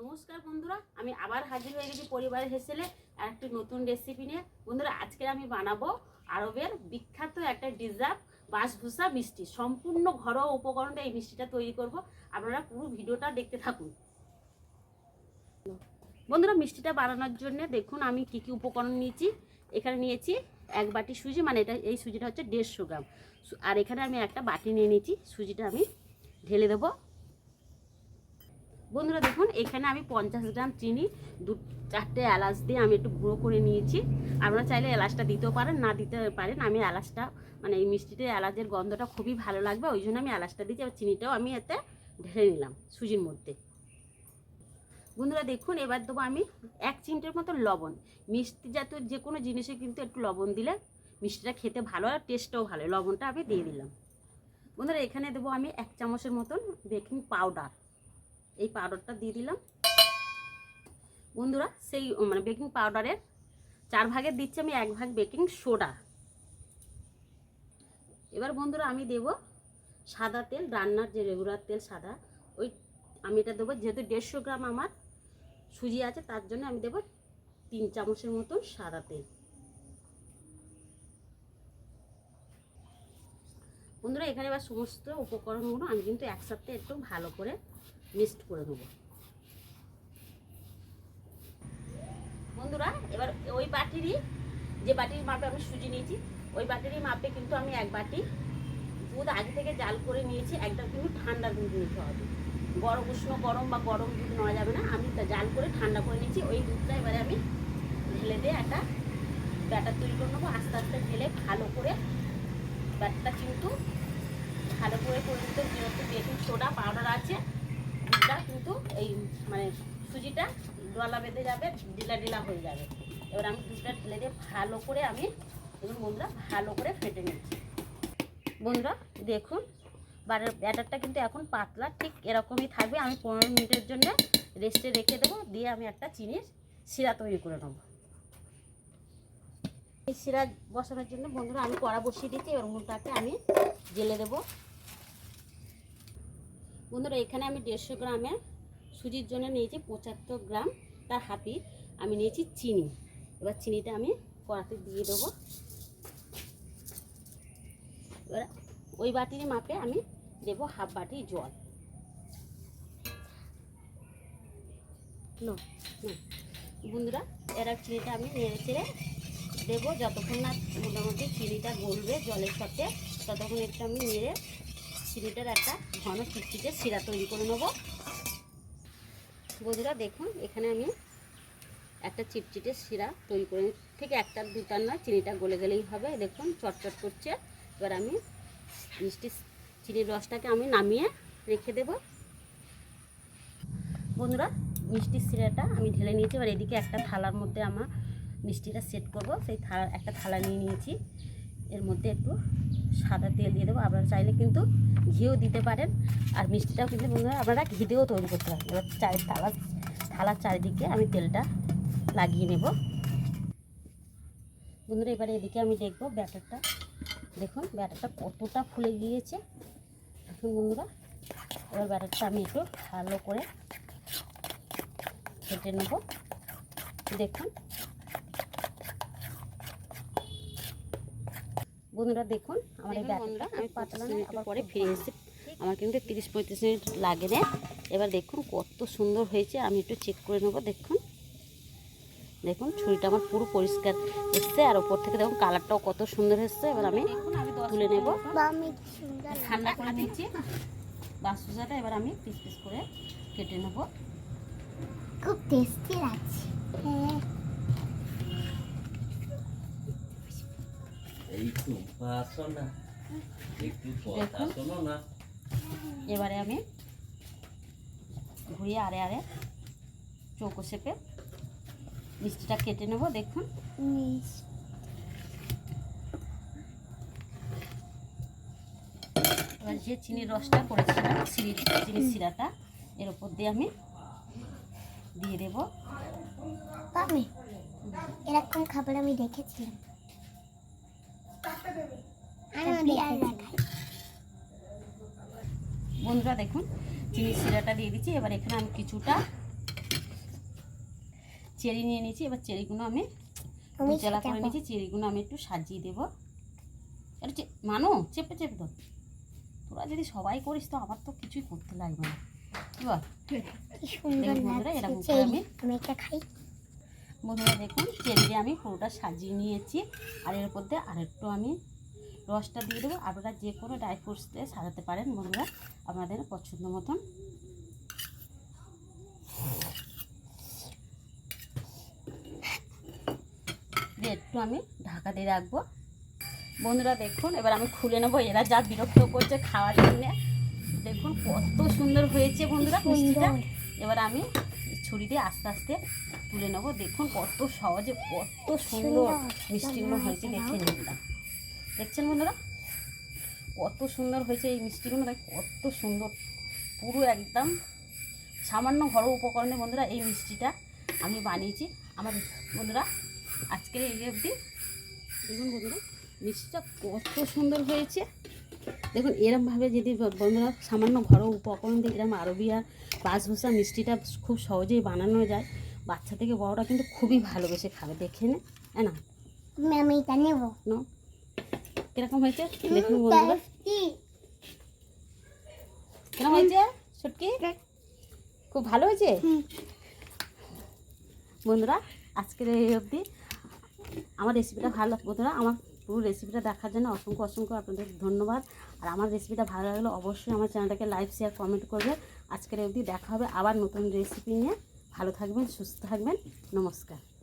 নমস্কার বন্ধুরা, আমি আবার হাজির হয়ে গেছি পরিবারের হেসেলে আর একটি নতুন রেসিপি নিয়ে। বন্ধুরা, আজকে আমি বানাবো আরবের বিখ্যাত একটা ডিজার্ট, বাসভূষা মিষ্টি। সম্পূর্ণ ঘরোয়া উপকরণে এই মিষ্টিটা তৈরি করব। আপনারা পুরো ভিডিওটা দেখতে থাকুন। বন্ধুরা, মিষ্টিটা বানানোর জন্য দেখুন আমি কি কি উপকরণ নিয়েছি। এখানে নিয়েছি এক বাটি সুজি মানে এটা, এই সুজিটা হচ্ছে দেড়শো গ্রাম। আর এখানে আমি একটা বাটি নিয়ে নিয়েছি। সুজিটা আমি ঢেলে দেবো। বন্ধুরা দেখুন, এখানে আমি পঞ্চাশ গ্রাম চিনি, দু, চারটে এলাচ দিয়ে আমি একটু গুঁড়ো করে নিয়েছি। আপনারা চাইলে এলাচটা দিতেও পারেন, না দিতে পারেন। আমি এলাচটা মানে এই মিষ্টিতে এলাচের গন্ধটা খুবই ভালো লাগবে, ওই জন্য আমি এলাচটা দিয়েছি আর চিনিটাও আমি এতে ঢেলে নিলাম সুজির মধ্যে। বন্ধুরা দেখুন, এবার দেবো আমি এক চিমটের মতো লবণ। মিষ্টি জাতীয় যে কোনো জিনিসে কিন্তু একটু লবণ দিলে মিষ্টিটা খেতে ভালো আর টেস্টও ভালো লবণটা আমি দিয়ে দিলাম। বন্ধুরা এখানে দেবো আমি এক চামচের মতন বেকিং পাউডার। এই পাউডারটা দিয়ে দিলাম। বন্ধুরা, সেই মানে বেকিং পাউডারের চার ভাগের দিচ্ছি আমি, এক ভাগ বেকিং সোডা এবার বন্ধুরা, আমি দেব সাদা তেল, রান্নার যে রেগুলার তেল সাদা, ওই আমি এটা দেবো, যেহেতু দেড়শো গ্রাম আমার সুজি আছে, তার জন্য আমি দেবো তিন চামচের মতন সাদা তেল। বন্ধুরা, এখানে এবার সমস্ত উপকরণগুলো আমি কিন্তু একসাথে একটু ভালো করে মিক্সড করে দেবো। বন্ধুরা, এবার ওই বাটিরই যে বাটির মাপে আমি সুজি নিয়েছি, ওই বাটিরই মাপে কিন্তু আমি এক বাটি দুধ আগে থেকে জাল করে নিয়েছি একদম কিন্তু ঠান্ডা দুধ নিতে হবে। গরম উষ্ণ গরম বা গরম দুধ নেওয়া যাবে না, আমি তা জাল করে ঠান্ডা করে নিয়েছি, ওই দুধটা এবারে আমি ঢেলে দিয়ে একটা ব্যাটার তৈরি করে নেব, আস্তে আস্তে ঢেলে ভালো করে ব্যাটারটা কিন্তু ভালো করে করে নিতে যেহেতু বেকিং সোডা পাউডার আছে এই মানে সুজিটা ডলা বেঁধে যাবে ডিলা ডিলা হয়ে যাবে। এবার আমি দুধটা ঢেলে দিয়ে ভালো করে আমি এবং বন্ধুরা ভালো করে ফেটে নিচ্ছি বন্ধুরা, দেখুন বাটার ব্যাটারটা কিন্তু এখন পাতলা, ঠিক এরকমই থাকবে। আমি পনেরো মিনিটের জন্য রেস্টে রেখে দেবো, দিয়ে আমি একটা চিনির শিরা তৈরি করে নেব। এই শিরা বসানোর জন্য বন্ধুরা, আমি কড়া বসিয়ে দিচ্ছি, এবার মুলটাকে আমি জেলে দেবো। বন্ধুরা, এখানে আমি দেড়শো গ্রামের সুজির জন্য নিয়েছি পঁচাত্তর গ্রাম তার হাফি আমি নিয়েছি চিনি। এবার চিনিটা আমি কড়াতে দিয়ে দেবো। এবার ওই বাটির মাপে আমি দেবো হাফ বাটি জল। বন্ধুরা, এরা চিনিটা আমি নেড়ে চেড়ে দেবো। যতক্ষণ না মোটামুটি চিনিটা গলবে জলের সাথে, ততক্ষণ একটু আমি নেড়ে চিনিটার একটা ঘন চিটচিটে শিরা তৈরি করে নেব। বন্ধুরা, দেখুন, এখানে আমি একটা চিটচিটে শিরা তৈরি করে। ঠিক একটা দুটার নয়, চিনিটা গলে গেলেই হবে। দেখুন, চটচট করছে। এবার আমি মিষ্টি চিনির রসটাকে আমি নামিয়ে রেখে দেব। বন্ধুরা মিষ্টির শিরাটা আমি ঢেলে নিয়েছি। এবার এদিকে একটা থালার মধ্যে আমার মিষ্টিটা সেট করব। সেই থালা, একটা থালা নিয়ে নিয়েছি। এর মধ্যে একটু সাদা তেল দিয়ে দেবো। আপনারা চাইলে কিন্তু ঘিও দিতে পারেন। আর মিষ্টিটাও কিন্তু বন্ধুরা আপনারা ঘি দিয়েও তৈরি করতে পারেন। এবার চারি থালা, থালার চারিদিকে আমি তেলটা লাগিয়ে নেব। বন্ধুরা, এবারে এদিকে আমি দেখব ব্যাটারটা। দেখুন, ব্যাটারটা কতটা ফুলে গিয়েছে। দেখুন বন্ধুরা, এবার ব্যাটারটা আমি একটু ভালো করে ফেটে নেব। দেখুন বন্ধুরা দেখুন আমার এই ব্যাটারটা আমি পাতলা নয় আবার পরে ফিরে এসে আমার কিন্তু তিরিশ পঁয়ত্রিশ মিনিট লাগে না এবার দেখুন কত সুন্দর হয়েছে আমি একটু চেক করে নেব দেখুন। দেখুন ছুরিটা আমার পুরো পরিষ্কার এসছে আর ওপর থেকে দেখুন কালারটাও কত সুন্দর এসছে। এবার আমি তুলে নেব। ঠান্ডা করে দিচ্ছি। বাসুজাটা এবার আমি পিস পিস করে কেটে নেব। খুব টেস্টি লাগছে হ্যাঁ একটু আসো না একটু কথা দেখুন। শোনো না এবারে আমি ঘুরিয়ে আরে আরে চৌকো শেপে মিষ্টিটা কেটে নেব, দেখুন। এবার যে চিনির রসটা করেছিলাম চিনি চিনির শিরাটা, এর উপর দিয়ে আমি দিয়ে দেবো। এরকম খাবার আমি দেখেছিলাম। বন্ধুরা দেখুন চিনির শিরাটা দিয়ে দিচ্ছি। এবার এখানে আমি কিছুটা চেরি নিয়ে নিয়েছি। এবার চেরিগুলো আমি জেলা করে নিয়েছি। চেরিগুলো আমি একটু সাজিয়ে দেবো। মানো চেপে চেপে তো তোরা যদি সবাই করিস তো আমার তো কিছুই করতে লাগবে না। কি বল? বন্ধুরা, এরকম আমি- আমি একটা খাই। বন্ধুরা দেখুন চেরি দিয়ে আমি পুরোটা সাজিয়ে নিয়েছি। আর এর উপর দিয়ে আরেকটু আমি রসটা দিয়ে দেবো। আপনারা যে কোনো ড্রাই ফ্রুটস দিয়ে সাজাতে পারেন বন্ধুরা আপনাদের পছন্দ মতন। দিয়ে একটু আমি ঢাকা দিয়ে রাখব। বন্ধুরা দেখুন এবার আমি খুলে নেব। এরা যা বিরক্ত করছে খাওয়ার জন্যে। দেখুন কত সুন্দর হয়েছে বন্ধুরা মিষ্টিটা। এবার আমি ছুরি দিয়ে আস্তে আস্তে তুলে নেব। দেখুন কত সহজে কত সুন্দর। মিষ্টিগুলো হয়েছে দেখে নিলাম দেখছেন বন্ধুরা? কত সুন্দর হয়েছে এই মিষ্টিগুলো দেখ কত সুন্দর। পুরো একদম সামান্য ঘরোয়া উপকরণে বন্ধুরা এই মিষ্টিটা আমি বানিয়েছি। আমার বন্ধুরা আজকের এই অবধি দেখুন বন্ধুরা মিষ্টিটা কত সুন্দর হয়েছে। দেখুন এরমভাবে যদি বন্ধুরা সামান্য ঘরোয়া উপকরণ দিয়ে এরম আরবি আর বাসভূষা মিষ্টিটা খুব সহজেই বানানো যায়। বাচ্চা থেকে বড়রা কিন্তু খুবই ভালোবেসে খাবে। দেখে নে এ না? আমি আমি এটা নেব। নো? কীরকম হয়েছে? দেখুন বন্ধুরা। কীরকম হয়েছে? ছুটকি খুব ভালো হয়েছে? বন্ধুরা আজকের এই অবধি। আমার রেসিপিটা ভালো লাগবে বন্ধুরা। আমার পুরো রেসিপিটা দেখার জন্য অসংখ্য অসংখ্য আপনাদের ধন্যবাদ। আর আমার রেসিপিটা ভালো লাগলে অবশ্যই আমার চ্যানেলটাকে লাইক শেয়ার কমেন্ট করবে। আজকের অবধি দেখা হবে আবার নতুন রেসিপি নিয়ে। ভালো থাকবেন, সুস্থ থাকবেন। নমস্কার।